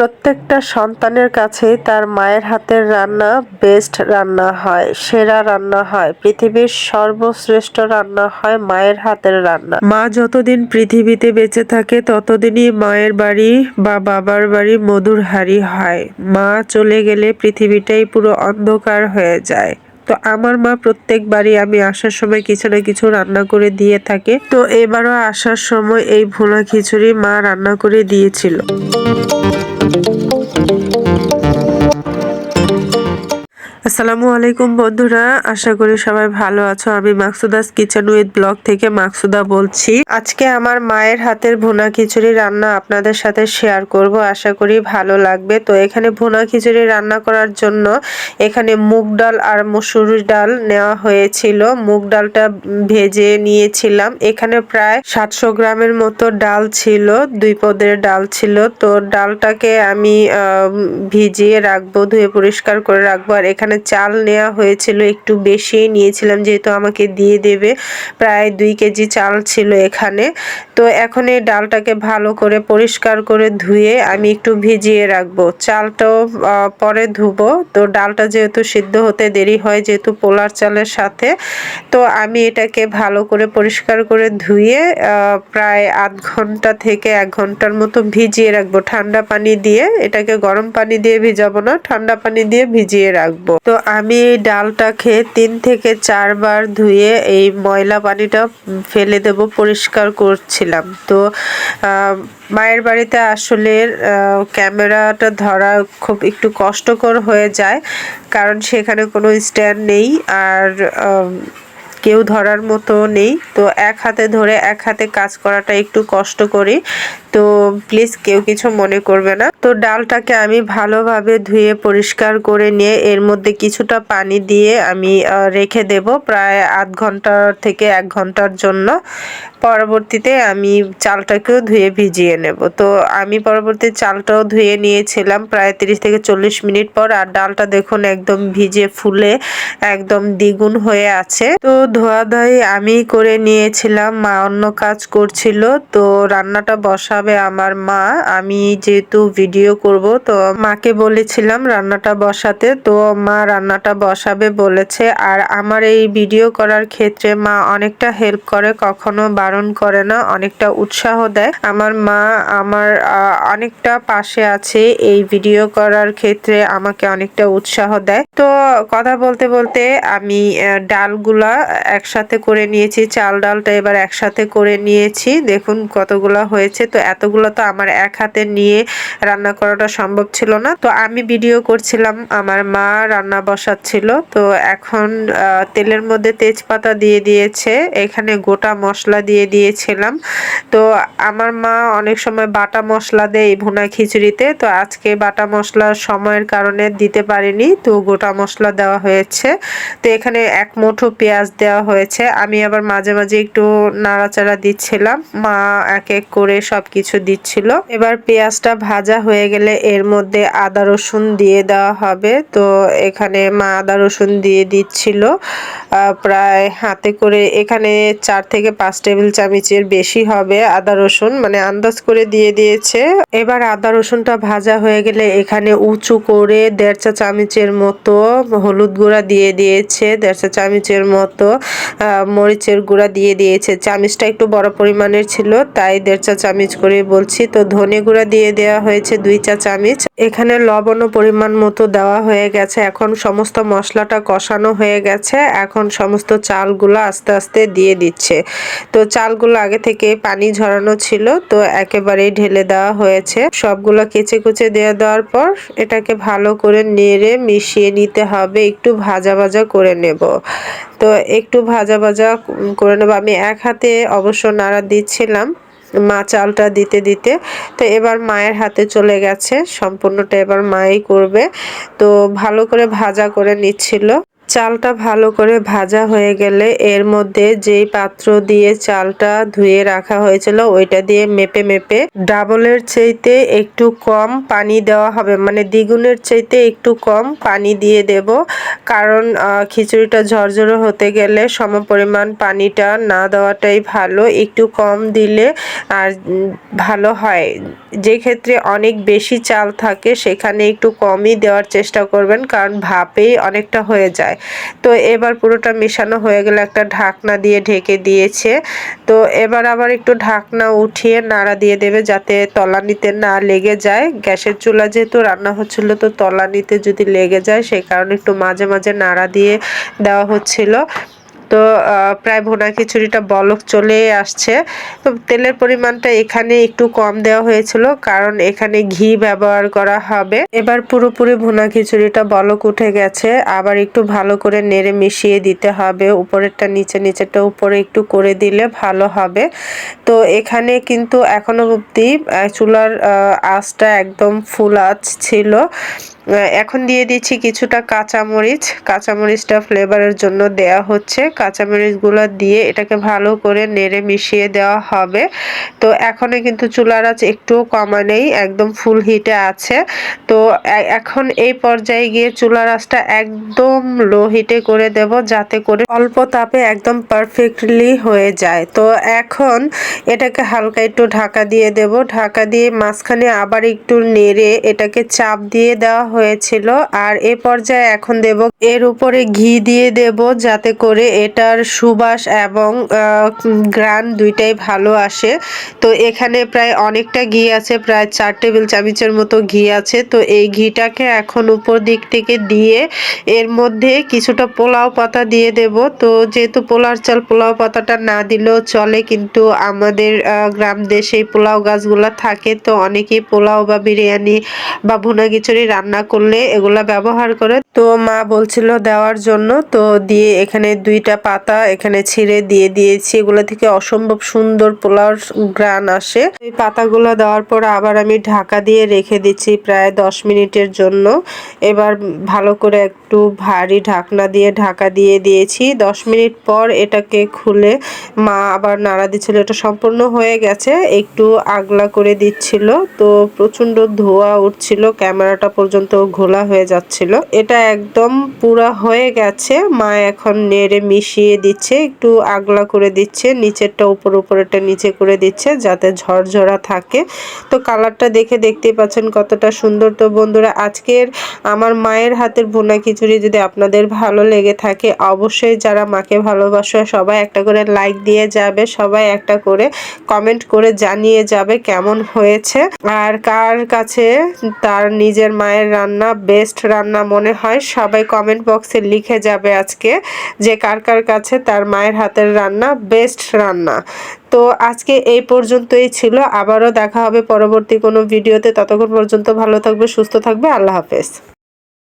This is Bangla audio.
প্রত্যেকটা সন্তানের কাছেই তার মায়ের হাতের রান্না বেস্ট রান্না হয়, সেরা রান্না হয়। পৃথিবীর সর্বশ্রেষ্ঠ রান্না হয় মায়ের হাতের রান্না। মা যতদিন পৃথিবীতে বেঁচে থাকে, ততদিনই মায়ের বাড়ি বা বাবার বাড়ি মধুর হারি হয়। মা চলে গেলে পৃথিবীটাই পুরো অন্ধকার হয়ে যায়। তো আমার মা প্রত্যেকবারই আমি আসার সময় কিছু না কিছু রান্না করে দিয়ে থাকে। তো এবারও আসার সময় এই ভুনা খিচুড়ি মা রান্না করে দিয়েছিল। আসসালামু আলাইকুম বন্ধুরা, আশা করি সবাই ভালো আছো। আমি মাকসুদাস কিচেন উইথ ব্লগ থেকে মাকসুদা বলছি। আজকে আমার মায়ের হাতের ভুনা খিচুড়ি রান্না আপনাদের সাথে শেয়ার করব। আশা করি ভালো লাগবে। তো এখানে ভুনা খিচুড়ি রান্না করার জন্য এখানে মুগ ডাল আর মসুর ডাল নেওয়া হয়েছিল। মুগ ডালটা ভেজে নিয়েছিলাম। এখানে প্রায় সাতশো গ্রামের মতো ডাল ছিল, দুই পদের ডাল ছিল। তো ডালটাকে আমি ভিজিয়ে রাখব, ধুয়ে পরিষ্কার করে রাখব। আর এখানে চাল নেওয়া হয়েছিল, একটু বেশিই নিয়েছিলাম যেহেতু আমাকে দিয়ে দেবে। প্রায় দুই কেজি চাল ছিল এখানে। তো এখন এই ডালটাকে ভালো করে পরিষ্কার করে ধুয়ে আমি একটু ভিজিয়ে রাখব। চালটাও পরে ধুবো। তো ডালটা যেহেতু সিদ্ধ হতে দেরি হয়, যেহেতু পোলার চালের সাথে, তো আমি এটাকে ভালো করে পরিষ্কার করে ধুয়ে প্রায় আধ ঘণ্টা থেকে এক ঘণ্টার মতো ভিজিয়ে রাখব। ঠান্ডা পানি দিয়ে, এটাকে গরম পানি দিয়ে ভিজাবো না, ঠান্ডা পানি দিয়ে ভিজিয়ে রাখব। তো আমি এই ডালটাকে তিন থেকে চারবার ধুয়ে এই ময়লা পানিটা ফেলে দেব, পরিষ্কার করছিলাম। তো মায়ের বাড়িতে আসলে ক্যামেরাটা ধরা খুব একটু কষ্টকর হয়ে যায়, কারণ সেখানে কোনো স্ট্যান্ড নেই। আর কেউ ধরার মতো নেই। তো এক হাতে ধরে এক হাতে কাজ করাটা একটু কষ্ট করি। তো প্লিজ কেউ কিছু মনে করবে না। তো ডালটাকে আমি ভালোভাবে ধুয়ে পরিষ্কার করে নিয়ে এর মধ্যে কিছুটা পানি দিয়ে আমি রেখে দেব প্রায় আধ ঘণ্টা থেকে এক ঘণ্টার জন্য। পরবর্তীতে আমি চালটাকেও ধুয়ে ভিজিয়ে নেব। তো আমি পরবর্তী চালটাও ধুয়ে নিয়েছিলাম প্রায় তিরিশ থেকে চল্লিশ মিনিট পর। আর ডালটা দেখুন একদম ভিজে, ফুলে একদম দ্বিগুণ হয়ে আছে। তো ধোয়া ধোয়াই আমি করে নিয়েছিলাম, মা অন্য কাজ করছিল, তো রান্নাটা বসাবে আমার মা। আমি যেহেতু ভিডিও করব, তো মাকে বলেছিলাম রান্নাটা বসাতে, তো মা রান্নাটা বসাবে বলেছে। আর আমার এই ভিডিও করার ক্ষেত্রে মা অনেকটা হেল্প করে, কখনো বারণ করে না, অনেকটা উৎসাহ দেয়। আমার মা আমার অনেকটা পাশে আছে, এই ভিডিও করার ক্ষেত্রে আমাকে অনেকটা উৎসাহ দেয়। তো কথা বলতে বলতে আমি ডালগুলা একসাথে করে নিয়েছি, চাল ডালটা এবার একসাথে করে নিয়েছি। দেখুন কতগুলো হয়েছে, তো এতগুলো তো আমার এক হাতে নিয়ে রান্না করাটা সম্ভব ছিল না। তো আমি ভিডিও করছিলাম, আমার মা রান্না বসাচ্ছিল। তো এখন তেলের মধ্যে তেজপাতা দিয়ে দিয়েছে, এখানে গোটা মশলা দিয়ে দিয়েছিলাম। তো আমার মা অনেক সময় বাটা মশলা দেয় ভুনা খিচুড়িতে, তো আজকে বাটা মশলা সময়ের কারণে দিতে পারিনি, তো গোটা মশলা দেওয়া হয়েছে। তো এখানে এক মুঠো পেঁয়াজ দেওয়া হয়েছে। আমি আবার মাঝে মাঝে একটু নাড়াচাড়া দিচ্ছিলাম। মা এক এক করে সব কিছু দিচ্ছিল। এবার পেঁয়াজটা ভাজা হয়ে গেলে এর মধ্যে আদা রসুন দিয়ে দেওয়া হবে। তো এখানে মা আদা রসুন দিয়ে দিচ্ছিল। প্রায় হাতে করে এখানে চার থেকে পাঁচ টেবিল চামচের বেশি হবে আদা রসুন। মানে আন্দাজ করে দিয়ে দিয়েছে। এবার আদা রসুনটা ভাজা হয়ে গেলে এখানে উঁচু করে দেড় চামচের মতো হলুদ গুঁড়া দিয়ে দিয়েছে। দেড় চামচের মতো মরিচের গুঁড়া দিয়ে দিয়েছে। চামিচটা একটু বড় পরিমাণের ছিল, তাই দেড় চা চামিচ করে বলছি। তো ধনে গুঁড়া দিয়ে দেওয়া হয়েছে দুই চা চামিচ। এখানে লবণও পরিমাণ মতো দেওয়া হয়ে গেছে। এখন সমস্ত মশলাটা কষানো হয়ে গেছে। এখন সমস্ত চালগুলো আস্তে আস্তে দিয়ে দিচ্ছে। তো চালগুলো আগে থেকে পানি ঝরানো ছিল, তো একেবারেই ঢেলে দেওয়া হয়েছে। সবগুলো কেচে কুচে দিয়ে দেওয়ার পর এটাকে ভালো করে নেড়ে মিশিয়ে নিতে হবে। একটু ভাজা ভাজা করে নেব। তো একটু ভাজা ভাজা করে নেব। আমি এক হাতে অবশ্য নাড়া দিচ্ছিলাম, মা চালটা দিতে দিতে। তো এবার মায়ের হাতে চলে গেছে, সম্পূর্ণটা এবার মাই করবে। তো ভালো করে ভাজা করে নিচ্ছিল। চালটা ভালো করে ভাজা হয়ে গেলে এর মধ্যে যেই পাত্র দিয়ে চালটা ধুয়ে রাখা হয়েছিল, ওইটা দিয়ে মেপে মেপে ডাবলের চাইতে একটু কম পানি দেওয়া হবে। মানে দ্বিগুণের চাইতে একটু কম পানি দিয়ে দেব, কারণ খিচুড়িটা ঝরঝরে হতে গেলে সম পরিমাণ পানিটা না দেওয়াটাই ভালো। একটু কম দিলে আর ভালো হয়। যে ক্ষেত্রে অনেক বেশি চাল থাকে, সেখানে একটু কমই দেওয়ার চেষ্টা করবেন, কারণ ভাপেই অনেকটা হয়ে যায়। তো এবার পুরোটা মেশানো হয়ে গেলে একটা ঢাকনা দিয়ে ঢেকে দিয়েছে। তো এবার আবার একটু ঢাকনা উঠিয়ে নাড়া দিয়ে দেবে যাতে তলানিতে না লেগে যায়। গ্যাসের চুলা যেহেতু রান্না হচ্ছিল, তো তলানিতে যদি লেগে যায় সেই কারণে একটু মাঝে মাঝে নাড়া দিয়ে দেওয়া হচ্ছিল। তো প্রায় ভোনা খিচুড়িটা বলক চলে আসছে। তো তেলের পরিমাণটা এখানে একটু কম দেওয়া হয়েছিল, কারণ এখানে ঘি ব্যবহার করা হবে। এবার পুরোপুরি ভুনা খিচুড়িটা বলক উঠে গেছে, আবার একটু ভালো করে নেড়ে মিশিয়ে দিতে হবে। উপরেরটা নিচে নিচেরটা উপরে একটু করে দিলে ভালো হবে। তো এখানে কিন্তু এখনও অবধি চুলার আঁচটা একদম ফুল আঁচ ছিল। এখন দিয়ে দিচ্ছি কিছুটা কাঁচামরিচ। কাঁচামরিচটা ফ্লেভারের জন্য দেয়া হচ্ছে। কাঁচামরিচগুলো দিয়ে এটাকে ভালো করে নেড়ে মিশিয়ে দেওয়া হবে। তো এখনও কিন্তু চুলার আঁচ একটুও কমা নেই একদম ফুল হিটে আছে। তো এখন এই পর্যায়ে গিয়ে চুলার আঁচটা একদম লো হিটে করে দেব, যাতে করে অল্প তাপে একদম পারফেক্টলি হয়ে যায়। তো এখন এটাকে হালকা একটু ঢাকা দিয়ে দেব। ঢাকা দিয়ে মাঝখানে আবার একটু নেড়ে এটাকে চাপ দিয়ে দেওয়া হয়েছিল। আর এ পর্যায়ে এখন দেব, এর উপরে ঘি দিয়ে দেব যাতে করে এটার সুবাস এবং গ্রান দুইটাই ভালো আসে। তো এখানে প্রায় অনেকটা ঘি আছে, প্রায় চার টেবিল চামচের মতো ঘি আছে। তো এই ঘিটাকে এখন উপর দিক থেকে দিয়ে এর মধ্যে কিছুটা পোলাও পাতা দিয়ে দেব। তো যেহেতু পোলার চাল পোলাও পাতাটা না দিলেও চলে, কিন্তু আমাদের গ্রাম দেশে পোলাও গাছগুলো থাকে। তো অনেকেই পোলাও বা বিরিয়ানি বা ভুনা খিচুড়ি রান্না করলে এগুলা ব্যবহার করে। তো মা বলছিল দেওয়ার জন্য। তো দিয়ে এখানে দুইটা পাতা এখানে ছিঁড়ে দিয়ে দিয়েছি। এগুলো থেকে অসম্ভব সুন্দর পোলার গ্রান আসে। এই পাতাগুলো দেওয়ার পর আবার আমি ঢাকা দিয়ে রেখে দিচ্ছি প্রায় দশ মিনিটের জন্য। এবার ভালো করে একটু ভারী ঢাকনা দিয়ে ঢাকা দিয়ে দিয়েছি। দশ মিনিট পর এটাকে খুলে মা আবার নাড়া দিচ্ছিল। এটা সম্পূর্ণ হয়ে গেছে, একটু আগলা করে দিচ্ছিল। তো প্রচণ্ড ধোয়া উঠছিল, ক্যামেরাটা পর্যন্ত ঘোলা হয়ে যাচ্ছিল। এটা একদম পুরা হয়ে গেছে। মা এখন নেড়ে মিশিয়ে দিচ্ছে, একটু আগলা করে দিচ্ছে, নিচেরটা উপর উপরেরটা নিচে করে দিচ্ছে যাতে ঝরঝরা থাকে। তো কালারটা দেখে দেখতেই পাচ্ছেন কতটা সুন্দর। তো বন্ধুরা, আজকের আমার মায়ের হাতের বোনা ভুনা খিচুড়ি যদি আপনাদের ভালো লেগে থাকে, অবশ্যই যারা মাকে ভালোবাসো, সবাই একটা করে লাইক দিয়ে যাবে, সবাই একটা করে কমেন্ট করে জানিয়ে যাবে কেমন হয়েছে আর কার কাছে তার নিজের মায়ের রান্না বেস্ট রান্না মনে হয়, সবাই কমেন্ট বক্সে লিখে যাবে আজকে যে কার কার কাছে তার মায়ের হাতের রান্না বেস্ট রান্না। তো আজকে এই পর্যন্তই ছিল, আবারও দেখা হবে পরবর্তী কোনো ভিডিওতে ততক্ষণ পর্যন্ত ভালো থাকবে, সুস্থ থাকবে, আল্লাহ হাফেজ।